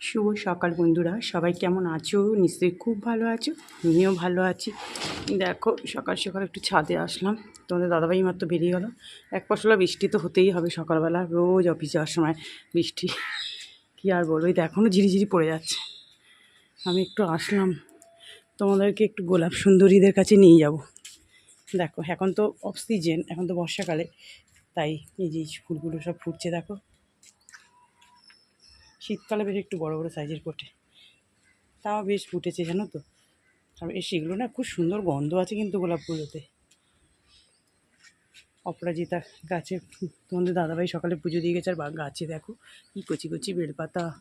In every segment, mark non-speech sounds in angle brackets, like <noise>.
শুভ সকাল বন্ধুরা। সবাই কেমন আছো? নিশ্চয়ই খুব ভালো আছো, আমিও ভালো আছি। দেখো, সকাল সকাল একটু ছাদে আসলাম। তোমাদের দাদাভাই মাত্র বেরিয়ে গেলো। এক পশলা বৃষ্টি তো হতেই হবে সকালবেলা, রোজ অফিস যাওয়ার সময় বৃষ্টি। কী আর বলব, এই এখনও ঝিরিঝিরি পড়ে যাচ্ছে। আমি একটু আসলাম। তোমাদেরকে একটু গোলাপ সুন্দরীদের কাছে নিয়ে যাব। দেখো, এখন তো অফ সিজন এখন তো বর্ষাকালে। তাই এই যে ফুলগুলো সব ফুটছে, দেখো। শীতকালে বেশ একটু বড় বড় সাইজের ফোটে তাও বেশ ফুটেছে, জানো তো? আর এই সেগুলো না খুব সুন্দর গন্ধ আছে কিন্তু গোলাপ গোলাপগুলোতে অপরাজিতা গাছে, তোমাদের দাদাভাই সকালে পুজো দিয়ে গেছে, আর বা- গাছে দেখো কি কচি কচি বেলপাতা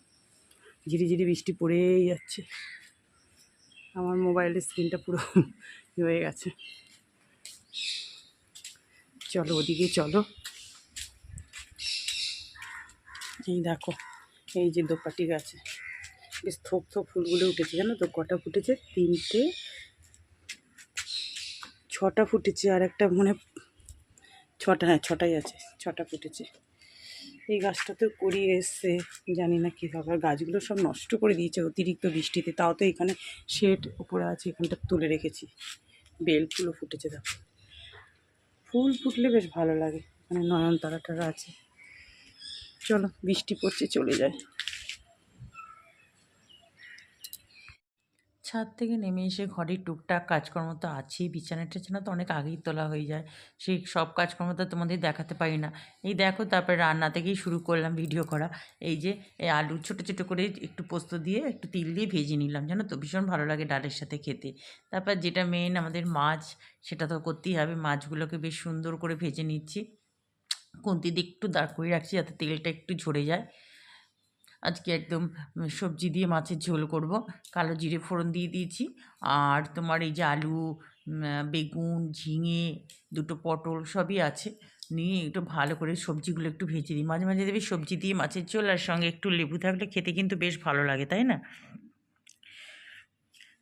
ঝিরিঝিরি বৃষ্টি পড়েই যাচ্ছে। আমার মোবাইলের স্ক্রিনটা পুরো <laughs> হয়ে গেছে। চলো ওদিকে চলো। এই দেখো। এই যে দোপাটি গাছে। বেশ থোপ থোপ ফুলগুলো উঠেছে, জানো তো? কটা ফুটেছে? তিনটে, ছটা ফুটেছে আর একটা মানে ছটা হ্যাঁ ছটাই আছে, ছটা ফুটেছে। এই গাছটা তো করিয়ে এসছে, জানি না কী হবে। আর গাছগুলো সব নষ্ট করে দিয়েছে অতিরিক্ত বৃষ্টিতে, তাও তো এখানে শেড উপরে আছে, এখানটা তুলে রেখেছি। বেল ফুলও ফুটেছে, দেখো। ফুল ফুটলে বেশ ভালো লাগে মানে নয়নতারা টারা আছে। চলো, বৃষ্টি পড়ছে, চলে যায় ছাদ থেকে নেমে এসে ঘরের টুকটাক কাজকর্ম তো আছেই, বিছানা টিছানা তো অনেক আগেই তোলা হয়ে যায়। সেই সব কাজকর্ম তো তোমাদের দেখাতে পারি না। এই দেখো, তারপরে রান্না থেকেই শুরু করলাম ভিডিও করা। এই যে, এই আলু ছোটো ছোটো করে একটু পোস্ত দিয়ে একটু তিল দিয়ে ভেজে নিলাম, জানো তো? ভীষণ ভালো লাগে ডালের সাথে খেতে। তারপর যেটা মেন আমাদের মাছ, সেটা তো করতেই হবে। মাছগুলোকে বেশ সুন্দর করে ভেজে নিচ্ছি। খুন্তি দিয়ে একটু দাঁড় করে রাখছি যাতে তেলটা একটু ঝরে যায়। আজকে একদম সবজি দিয়ে মাছের ঝোল করব। কালো জিরে ফোড়ন দিয়ে দিয়েছি। আর তোমার এই যে আলু বেগুন, ঝিঙে, দুটো পটল সবই আছে। নিয়ে একটু ভালো করে সবজিগুলো একটু ভেজে দিই। মাঝে মাঝে দেবে সবজি দিয়ে মাছের ঝোল আর সঙ্গে একটু লেবু থাকলে খেতে কিন্তু বেশ ভালো লাগে, তাই না?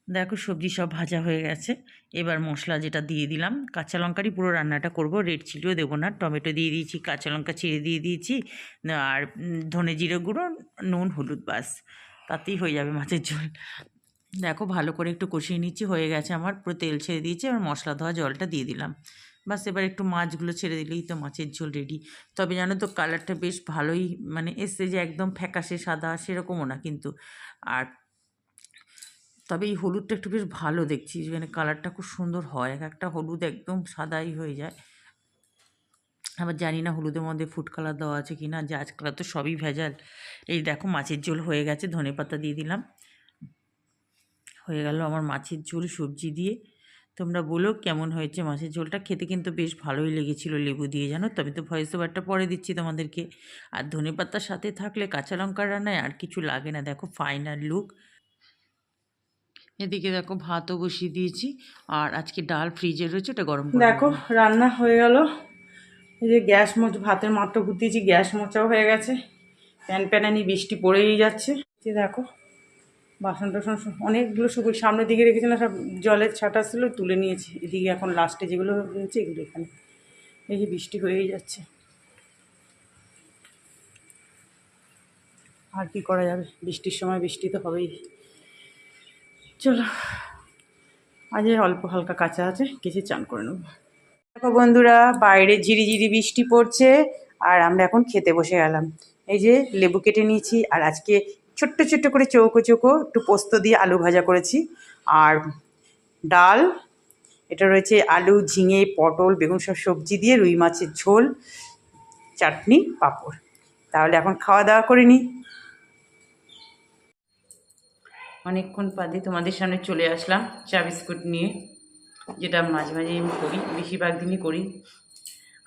দেখো সবজি সব ভাজা হয়ে গেছে। এবার মশলা যেটা দিয়ে দিলাম, কাঁচা লঙ্কারই পুরো রান্নাটা করব। রেড চিলিও দেবো না, টমেটো দিয়ে দিয়েছি, কাঁচা লঙ্কা ছিঁড়ে দিয়ে দিয়েছি, আর ধনে জিরে গুঁড়ো, নুন, হলুদ বাস। তাতেই হয়ে যাবে মাছের ঝোল। দেখো ভালো করে একটু কষিয়ে নিচ্ছি, হয়ে গেছে আমার, পুরো তেল ছেড়ে দিয়েছি আর মশলা ধোয়া জলটা দিয়ে দিলাম। বাস এবার একটু মাছগুলো ছেড়ে দিলেই তো মাছের ঝোল রেডি তবে জানো তো কালারটা বেশ ভালোই মানে এসছে যে একদম ফ্যাকাশে, সাদা, সেরকমও না কিন্তু। আর তবে এই হলুদটা একটু বেশ ভালো দেখছি মানে কালারটা খুব সুন্দর হয়। এক একটা হলুদ একদম সাদাই হয়ে যায়। আবার জানি না হলুদের মধ্যে ফুড কালার দেওয়া আছে কি না, যে আজকাল তো সবই ভেজাল। এই দেখো মাছের ঝোল হয়ে গেছে, ধনে পাতা দিয়ে দিলাম। হয়ে গেল আমার মাছের ঝোল সবজি দিয়ে। তোমরা বলো কেমন হয়েছে মাছের ঝোলটা? খেতে কিন্তু বেশ ভালোই লেগেছিল লেবু দিয়ে, জানো? তো আমি তো ভয়েস ওভারটা পরে দিচ্ছি তোমাদেরকে। আর ধনে পাতার সাথে থাকলে কাঁচা লঙ্কার রান্নায় আর কিছু লাগে না। দেখো ফাইনাল লুক এদিকে দেখো ভাতও বসিয়ে দিয়েছি। আর আজকে ডাল ফ্রিজে রয়েছে ওটা গরম দেখো রান্না হয়ে গেল। এই যে গ্যাস মোচ ভাতের মাত্র গুতিয়েছি গ্যাস মোচাও হয়ে গেছে। প্যান প্যানানি বৃষ্টি পড়েই যাচ্ছে। যে দেখো বাসন টাসন অনেকগুলো শুকো সামনের দিকে রেখেছিলাম সব জলের ছাটা ছিল তুলে নিয়েছি। এদিকে এখন লাস্টে যেগুলো রয়েছে এগুলো এখানে। এই যে বৃষ্টি হয়েই যাচ্ছে। আর কি করা যাবে? বৃষ্টির সময় বৃষ্টি তো হবেই। চলো। আজ অল্প হালকা কাঁচা আছে কিছু চান করে নেব। দেখো বন্ধুরা, বাইরে ঝিরিঝিরি বৃষ্টি পড়ছে আর আমরা এখন খেতে বসে গেলাম। এই যে লেবু কেটে নিয়েছি আর আজকে ছোট্ট ছোট্ট করে চৌকো চৌকো একটু পোস্ত দিয়ে আলু ভাজা করেছি। আর ডাল, এটা রয়েছে আলু, ঝিঙে, পটল, বেগুন সব সবজি দিয়ে রুই মাছের ঝোল, চাটনি, পাঁপড়। তাহলে এখন খাওয়া দাওয়া করে নিই অনেকক্ষণ বাদে তোমাদের সামনে চলে আসলাম চা বিস্কুট নিয়ে, যেটা মাঝে মাঝে আমি করি, বেশিরভাগ দিনই করি।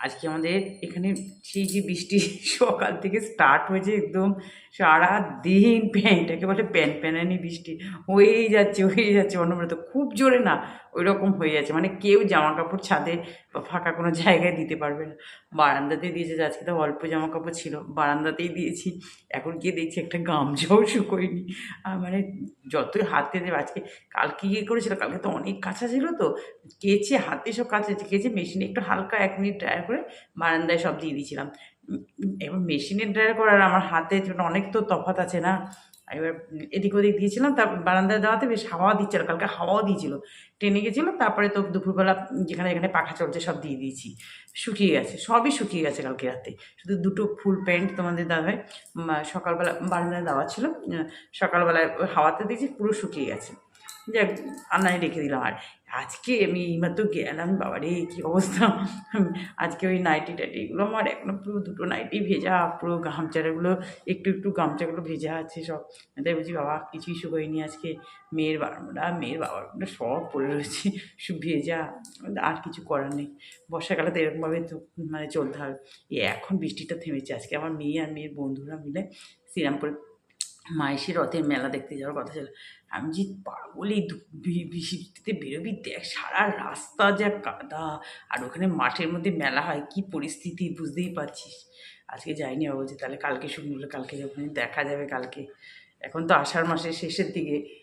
আজকে আমাদের এখানে সেই যে বৃষ্টি <laughs> সকাল থেকে স্টার্ট হয়েছে একদম সারা দিন প্যান্টটাকে বলে প্যান প্যানানি বৃষ্টি, হয়েই যাচ্ছে হয়েই যাচ্ছে অন্যব্রত খুব জোরে না ওই রকম হয়ে যাচ্ছে। মানে কেউ জামা কাপড় ছাদে বা ফাঁকা কোনো জায়গায় দিতে পারবে না। বারান্দাতেই দিয়েছে আজকে তো অল্প জামা কাপড় ছিল, বারান্দাতেই দিয়েছি। এখন গিয়ে দেখছি একটা গামছাও শুকোয়নি। আর মানে যতই হাতে দেবে, আজকে কালকে ইয়ে করেছিল, কালকে তো অনেক কাঁচা ছিল তো। কেচে হাতে সব কাঁচা কেচে মেশিনে একটু হালকা এক মিনিট ড্রায়ার করে বারান্দায় সব দিয়ে দিয়েছিলাম। এবার মেশিনে ড্রায়ার করার আমার হাতে অনেক তো তফাৎ আছে না? এবার এদিক ওদিক দিয়েছিলাম, তার বারান্দায় দেওয়াতে বেশ হাওয়া দিচ্ছিল, কালকে হাওয়াও দিয়েছিল। ট্রেনে গেছিলাম, তারপরে তো দুপুরবেলা যেখানে এখানে পাখা চলছে সব দিয়ে দিয়েছি। শুকিয়ে গেছে, সবই শুকিয়ে গেছে কালকে রাতে। শুধু দুটো ফুল প্যান্ট তোমাদের দাদাভাই হয় সকালবেলা বারান্দায় দেওয়া ছিল সকালবেলায় হাওয়াতে দিয়েছি, পুরো শুকিয়ে গেছে। যাক আন্নায় রেখে দিলাম। আর আজকে আমি এইমাত্র গেলাম বাবা রে কী অবস্থা? আজকে ওই নাইটি টাইটিগুলো আমার এখনও পুরো দুটো নাইটি ভেজা, পুরো গামছাগুলো, একটু একটু গামছাগুলো ভেজা আছে সব। তাই বলছি, বাবা, কিছুই শুকোয়নি আজকে। মেয়ের বারোটা মেয়ের বাবারটা সব পড়ে রয়েছে সব ভেজা। আর কিছু করার নেই। বর্ষাকালে তো এরকমভাবে মানে চলতে হবে। এখন বৃষ্টিটা থেমেছে। আজকে আমার মেয়ে আর মেয়ের বন্ধুরা মিলে শ্রীরামপুরে মায়েশি রথের মেলা দেখতে যাওয়ার কথা ছিল। আমি যে পাগলি বৃষ্টিতে বেরোবি দেখ, সারা রাস্তা যা কাদা। আর ওখানে মাঠের মধ্যে মেলা হয়, কি পরিস্থিতি বুঝতেই পারছিস। আজকে যাইনি বাবু যে, তাহলে কালকে শুনলো কালকে যখন দেখা যাবে কালকে। এখন তো আষাঢ় মাসের শেষের দিকে।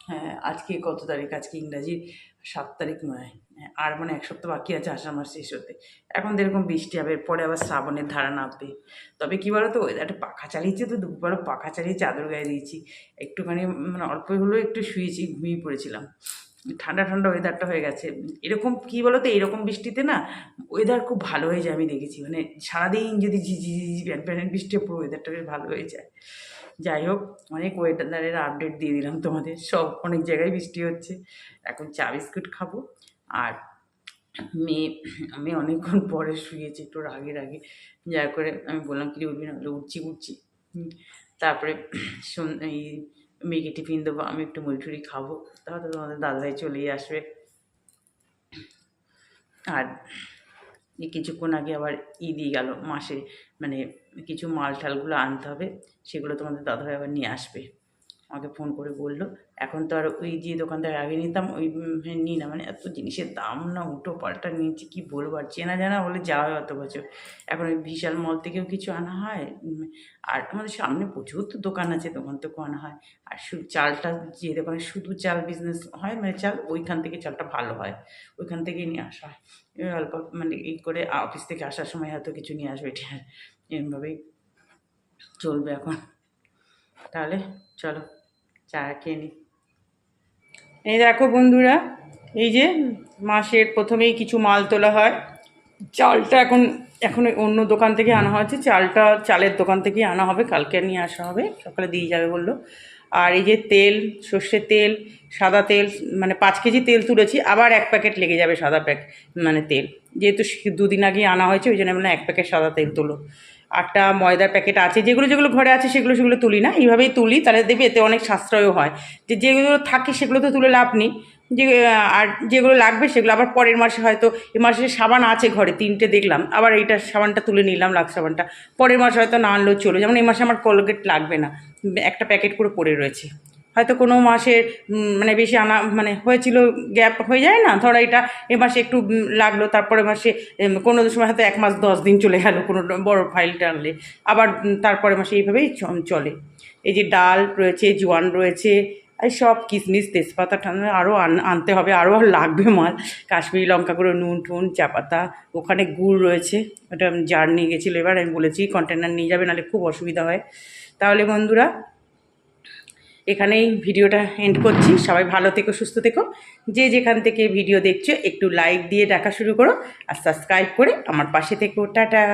হ্যাঁ আজকে কত তারিখ? আজকে ইংরাজির সাত তারিখ নয় হ্যাঁ, আর মানে এক সপ্তাহ বাকি আছে আষাঢ় মাস শেষ হতে। এখন তো এরকম বৃষ্টি হবে পরে আবার শ্রাবণের ধারা নামবে। তবে কী বলো তো ওয়েদারটা পাখা চালিয়েছে তো দুপুরবেলা পাখা চালিয়ে চাদর গায়ে দিয়েছি। একটুখানি মানে অল্প হলেও একটু শুয়েছি ঘুমিয়ে পড়েছিলাম। ঠান্ডা ঠান্ডা ওয়েদারটা হয়ে গেছে। এরকম কী বলো তো এরকম বৃষ্টিতে না ওয়েদার খুব ভালো হয়ে যায় আমি দেখেছি। মানে সারাদিন যদি ঝিঝি ঝিঝি প্যান প্যানের বৃষ্টি পুরো ওয়েদারটা বেশ ভালো হয়ে যায়। যাই হোক, অনেক ওয়েদারের আপডেট দিয়ে দিলাম তোমাদের। সব, অনেক জায়গায় বৃষ্টি হচ্ছে। এখন চা বিস্কুট খাব। আর মেয়ে, আমি অনেকক্ষণ পরে শুয়েছি, একটু রাগে রাগে। যা করে আমি বললাম কি উঠবি না? উঠছি উঠছি। তারপরে এই মেয়েকে টিফিন দেবো, আমি একটু মুড়ি খাব। তাহলে তোমাদের দাদাভাই চলেই আসবে। আর এই কিছুক্ষণ আগে আবার ঈদই গেল মাসে মানে কিছু মাল ঠালগুলো আনতে হবে, সেগুলো তোমাদের দাদাভাই আবার নিয়ে আসবে। আমাকে ফোন করে বলল। এখন তো আর ওই যে দোকান থেকে আগে নিতাম, ওই নিই না। মানে এত জিনিসের দাম না, উল্টো পাল্টা নিয়েছি, কী বলব? আর চেনা জানা বলে যাওয়া হয় অত বছর। এখন ওই বিশাল মল থেকেও কিছু আনা হয়। আর আমাদের সামনে প্রচুর তো দোকান আছে, দোকান থেকেও আনা হয়। আর চালটা যে দোকানে শুধু চাল বিজনেস হয় মানে চাল ওইখান থেকে চালটা ভালো হয়। ওইখান থেকেই নিয়ে আসা হয়। অল্প মানে এই করে অফিস থেকে আসার সময় হয়তো কিছু নিয়ে আসবে, এটা এরমভাবেই চলবে এখন। তাহলে চলো। চা খেয়ে নিই এই দেখো বন্ধুরা, এই যে মাসের প্রথমেই কিছু মাল তোলা হয়। চালটা এখন এখন অন্য দোকান থেকে আনা হয়েছে। চালটা চালের দোকান থেকেই আনা হবে, কালকে নিয়ে আসা হবে। সকালে দিয়ে যাবে বলল। আর এই যে তেল, সর্ষের তেল, সাদা তেল মানে পাঁচ কেজি তেল তুলেছি, আবার এক প্যাকেট লেগে যাবে সাদা প্যাক মানে তেল। যেহেতু দুদিন আগে আনা হয়েছে, ওই জন্য বললাম, এক প্যাকেট সাদা তেল তুলো। আটটা ময়দার প্যাকেট আছে, যেগুলো যেগুলো ঘরে আছে সেগুলো সেগুলো তুলি না। এইভাবেই তুলি, তাহলে দেখবি এতে অনেক সাশ্রয়ও হয়। যে যেগুলো থাকে সেগুলো তো তুলে লাভ নেই। যে আর যেগুলো লাগবে সেগুলো আবার পরের মাসে হয়তো, এ মাসে সাবান আছে ঘরে, তিনটে দেখলাম, আবার এইটা সাবানটা তুলে নিলাম, লাক্স সাবানটা। পরের মাসে হয়তো না আনলেও চলো, যেমন এই মাসে আমার কলগেট লাগবে না, একটা প্যাকেট করে পড়ে রয়েছে। হয়তো কোনো মাসের মানে বেশি আনা মানে হয়েছিল গ্যাপ হয়ে যায় না, ধরো এটা এ মাসে একটু লাগল, তারপরে মাসে কোনো সময় হয়তো এক মাস, দশ দিন চলে গেল কোনো বড় ফাইলটা আনলে আবার তারপরে মাসে এইভাবেই চলে। এই যে ডাল রয়েছে, জোয়ান রয়েছে, এই সব কিশমিশ তেজপাতা ঠান্ডা আরও আনতে হবে আরও লাগবে মাল। কাশ্মীরি লঙ্কা করে নুন টুন, চা পাতা, ওখানে গুড় রয়েছে, ওটা জার নিয়ে গেছিল এবার, আমি বলেছি কন্টেনার নিয়ে যাবে, নাহলে খুব অসুবিধা হয়। তাহলে বন্ধুরা এখানেই ভিডিওটা এন্ড করছি। সবাই ভালো থেকো, সুস্থ থেকো। যে যেখান থেকে ভিডিও দেখছ, একটু লাইক দিয়ে দেখা শুরু করো আর সাবস্ক্রাইব করে আমার পাশে থেকো। টাটা!